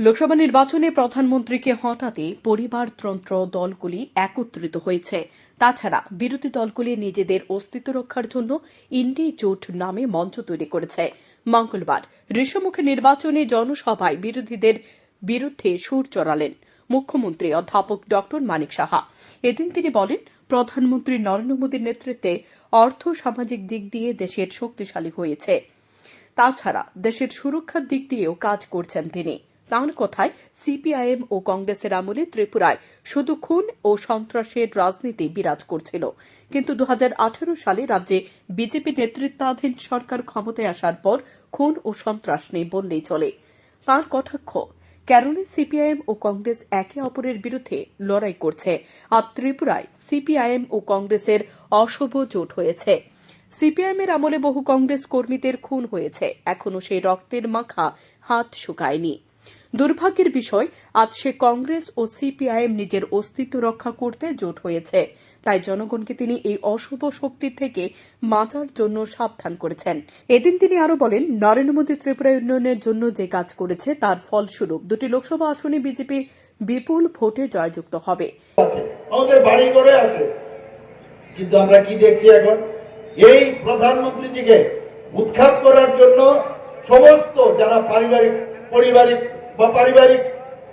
লোকসভা নির্বাচনে প্রধানমন্ত্রীকে হটাতে পরিবারতন্ত্র দলগুলি একত্রিত হয়েছে। তাছাড়া বিরোধী দলগুলি নিজেদের অস্তিত্ব রক্ষার জন্য ইন্ডি জোট নামে মঞ্চ তৈরি করেছে। মঙ্গলবার ঋষমুখী নির্বাচনে জনসভায় বিরোধীদের বিরুদ্ধে সুর চড়ালেন মুখ্যমন্ত্রী অধ্যাপক ডক্টর মানিক সাহা। এদিন তিনি বলেন, প্রধানমন্ত্রী নরেন্দ্র মোদীর নেতৃত্বে অর্থ সামাজিক দিক দিয়ে দেশের শক্তিশালী হয়েছে। তাছাড়া দেশের সুরক্ষার দিক দিয়েও কাজ করছেন তিনি। তাঁর কথায় সিপিআইএম ও কংগ্রেসের আমলে ত্রিপুরায় শুধু খুন ও সন্ত্রাসের রাজনীতি বিরাজ করছিল। কিন্তু দু হাজার আঠারো সালে রাজ্যে বিজেপি নেতৃত্বাধীন সরকার ক্ষমতায় আসার পর খুন ও সন্ত্রাস নেই বললেই চলে। তাঁর কটাক্ষ, কেরলে সিপিআইএম ও কংগ্রেস একে অপরের বিরুদ্ধে লড়াই করছে, আর ত্রিপুরায় সিপিআইএম ও কংগ্রেসের অশুভ জোট হয়েছে। সিপিআইএম এর আমলে বহু কংগ্রেস কর্মীদের খুন হয়েছে, এখনও সেই রক্তের মাখা হাত শুকায়নি। দুর্ভাগ্যের বিষয়, আজ সে কংগ্রেস ও সিপিআইএম নিজের অস্তিত্ব রক্ষা করতে জোট হয়েছে। তাই জনগণকে তিনি এই অশুভ শক্তির থেকে বাঁচার জন্য সাবধান করেছেন। এদিন তিনি আরও বলেন, নরেন্দ্র মোদী ত্রিপুরা উন্নয়নের জন্য যে কাজ করেছে তার ফলস্বরূপ দুটি লোকসভা আসনে বিজেপি বিপুল ভোটে জয়যুক্ত হবে। আমাদের বাড়ি করে আছে। কিন্তু আমরা কি দেখছি এখন? এই প্রধানমন্ত্রীজিকে উৎখাত করার জন্য সমস্ত যারা পারিবারিক পারিবারিক বা পারিবারিক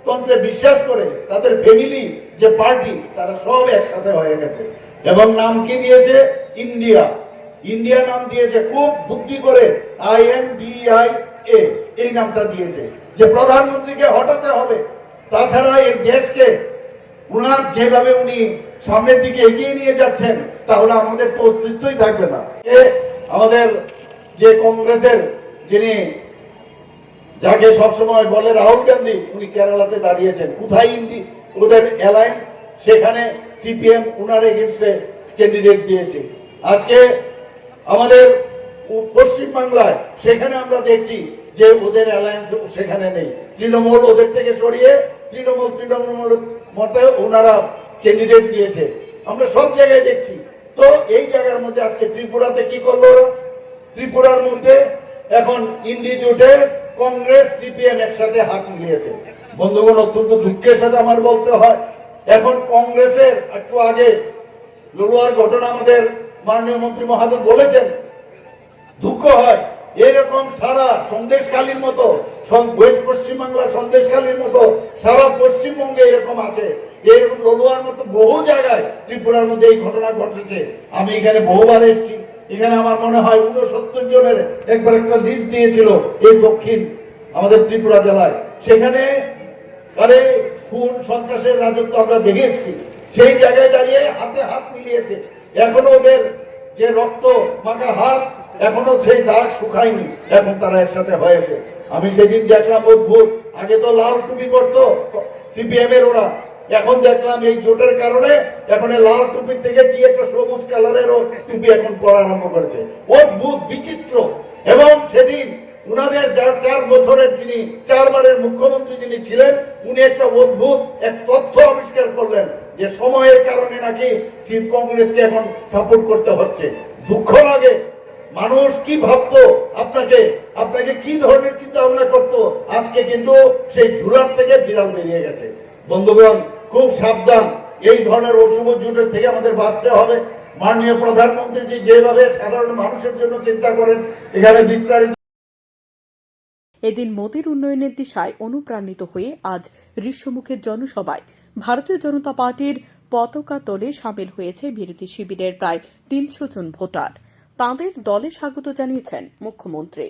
তন্ত্রে বিশ্বাস করে তাদের ফ্যামিলি যে পার্টি তারা সব একসাথে হয়ে গেছে। এবং নাম কি দিয়েছে? ইন্ডিয়া। ইন্ডিয়া নাম দিয়েছে খুব বুদ্ধি করে I N D I A এই নামটা দিয়েছে। যে প্রধানমন্ত্রীকে হটাতে হবে। তাছাড়া এই দেশকে উনার যেভাবে উনি সামনের দিকে এগিয়ে নিয়ে যাচ্ছেন, তাহলে আমাদের তো অস্তিত্বই থাকবে না। আমাদের যে কংগ্রেসের যিনি যাকে সবসময় বলে রাহুল গান্ধী, উনি কেরালাতে দাঁড়িয়েছেন। কোথায় ইন্ডি ওদের অ্যালায়েন্স সেখানে সিপিএম উনার এগেনস্টে ক্যান্ডিডেট দিয়েছে। আজকে আমাদের পশ্চিমবাংলায় সেখানে আমরা দেখছি যে ওদের অ্যালায়েন্স সেখানে নেই। তৃণমূল ওদের থেকে সরিয়ে তৃণমূল তৃণমূল মতে ওনারা ক্যান্ডিডেট দিয়েছে। আমরা সব জায়গায় দেখছি। তো এই জায়গার মধ্যে আজকে ত্রিপুরাতে কি করল ত্রিপুরার মধ্যে এখন ইন্ডি জোটে কংগ্রেস, সিপিএম একসাথে হাত মিলিয়েছে। বন্ধুগণ, অত্যন্ত দুঃখের সাথে আমার বলতে হয়, এখন কংগ্রেসের একটু আগে লড়ুয়ার ঘটনা আমাদের মাননীয় মন্ত্রী মহাদুর বলেছেন, দুঃখ হয়। এরকম সারা সন্দেশকালীর মতো ওয়েস্ট পশ্চিমবাংলার সন্দেশকালীর মতো, সারা পশ্চিমবঙ্গে এরকম আছে। এরকম লড়ুয়ার মতো বহু জায়গায় ত্রিপুরার মধ্যে এই ঘটনা ঘটেছে। আমি এখানে বহুবার এসেছি। এখানে আমার মনে হয় উনসত্তর জনের একবার একটা লিস্ট দিয়েছিল এই দক্ষিণ আমাদের ত্রিপুরা জেলায়। সেখানে আরে খুন সন্ত্রাসের রাজত্ব আমরা দেখে এসেছি। সেই জায়গায় দাঁড়িয়ে হাতে হাত মিলিয়েছে। এখনও ওদের যে রক্ত মাখা হাত, এখনও সেই দাগ শুকায়নি এখন তারা একসাথে হয়েছে। আমি সেদিন দেখলাম অদ্ভুত। আগে তো লাল টুপি করতো সিপিএম এর ওরা। এখন দেখলাম এই জোটের কারণে এখন লাল টুপির থেকে কি একটা সবুজ কালারেরও টুপি এখন পড়া আরম্ভ করেছে। অদ্ভুত, বিচিত্র। এবং সেদিন উনাদের যার চার বছরের চারবারের মুখ্যমন্ত্রী যিনি ছিলেন, উনি একটা অদ্ভুত এক তথ্য আবিষ্কার করলেন যে সময়ের কারণে নাকি শিব কংগ্রেসকে এখন সাপোর্ট করতে হচ্ছে। দুঃখ লাগে। মানুষ কি ভাবতো আপনাকে? আপনাকে কি ধরনের চিন্তা ভাবনা করতো? আজকে কিন্তু সেই ঝুলার থেকে বিড়াল বেরিয়ে গেছে। বন্ধুগণ খুব সাবধান। এই ধরনের অশুভ জুটের থেকে আমাদের বাঁচতে হবে। মাননীয় প্রধানমন্ত্রী যেভাবে সাধারণ মানুষের জন্য চিন্তা করেন, এখানে বিস্তারিত এদিন মোদীর উন্নয়নের দিশায় অনুপ্রাণিত হয়ে আজ ঋষ্যমুখের জনসভায় ভারতীয় জনতা পার্টির পতাকা তোলে সামিল হয়েছে বিরোধী শিবিরের প্রায় তিনশো জন ভোটার। তাঁদের দলে স্বাগত জানিয়েছেন মুখ্যমন্ত্রী।